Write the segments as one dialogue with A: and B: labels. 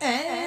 A: and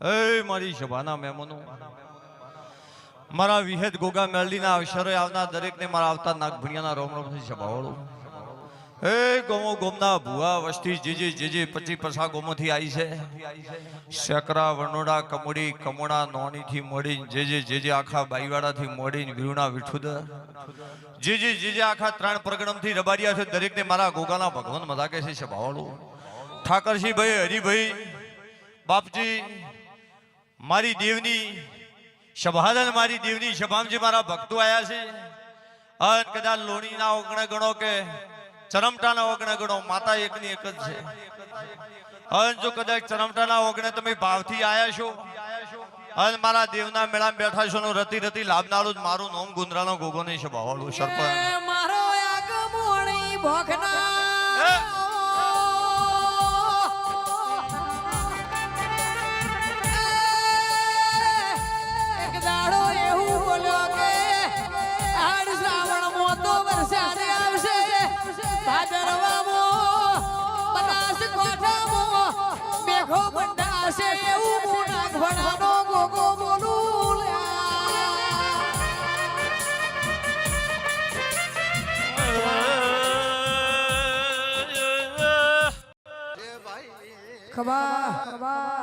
A: એ મારી
B: સભાના મહેમાનો મારા વિહેદ ગોગા મેલડીના અવસરે આવનાર દરેકને મારા આવતા નાગભણિયાના રોમ રોમથી સભાવાળું હે ગોમો ગોમના ભુવા વસ્તી જે જે જે જે પચી પસા ગોમોથી આવી છે. શકરા વરનોડા કમોડી કમોડા નોનીથી મોડી જે જે જે જે આખા બાઈવાડાથી મોડીને વીરુણા વિઠુદર જે જે જે જે આખા ત્રણ પ્રગણમથી રબારિયા છે, દરેકને મારા ગોગાના ભગવાન મજા કે છે સભાવાળો ઠાકરસિંહ ભાઈ, હરિભાઈ, બાપજી, મારી દેવની સભાદન મારી દેવની સભામાં જે મારા ભક્તો આવ્યા છે. અન કદાચ લોણીના ઓગણે ગણો કે ચરમટાના ઓગણે ગણો, માતા એકની એક જ છે. અન જો કદાચ ચરમટાના ઓગણે તમે ભાવથી આયા છો અને મારા દેવના મેળા બેઠા છો નો રતી રતી લાભનારું જ મારું નોમ ગુંદરાનો ગોગોની સભાવાળું સરપંચ.
A: એ મારો આગમોણી ભોખના ખબા ખબા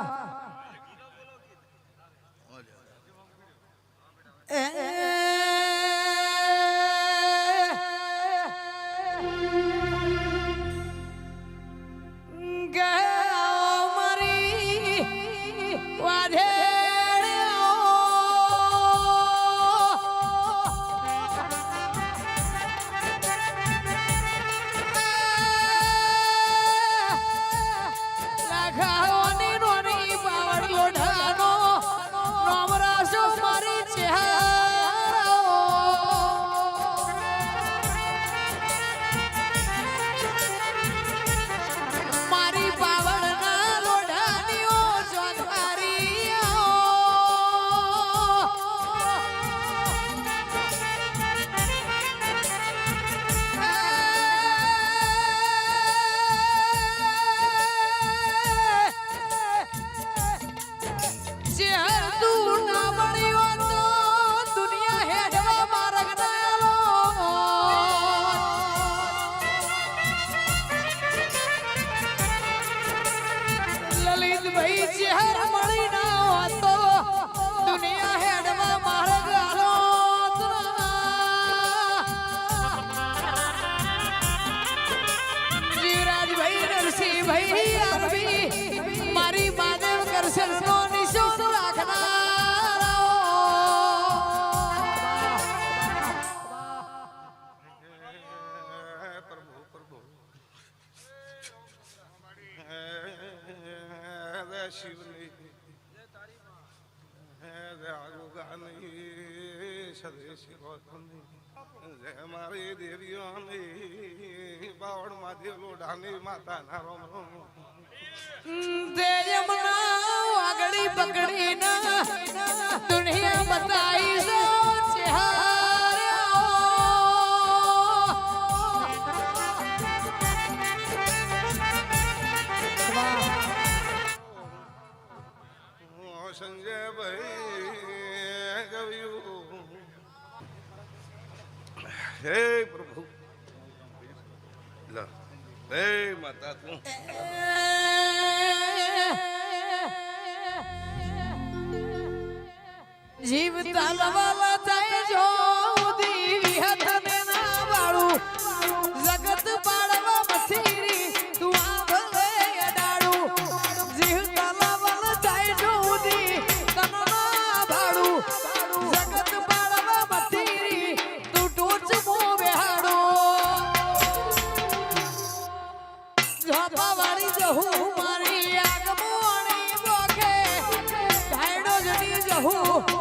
C: શિવની ગાની સદે મારી દેવીઓની બાવળ માધી લોઢાની માતાના રોમ રોમ
A: દેયમના વાગડી પકડીના જે
C: ભાઈ ગવ્યું હે પ્રભુ. હે માતા તું.
A: જીવતા તલવાલા
D: Carro!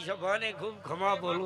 D: સભાને ખૂબ ખમા બોલું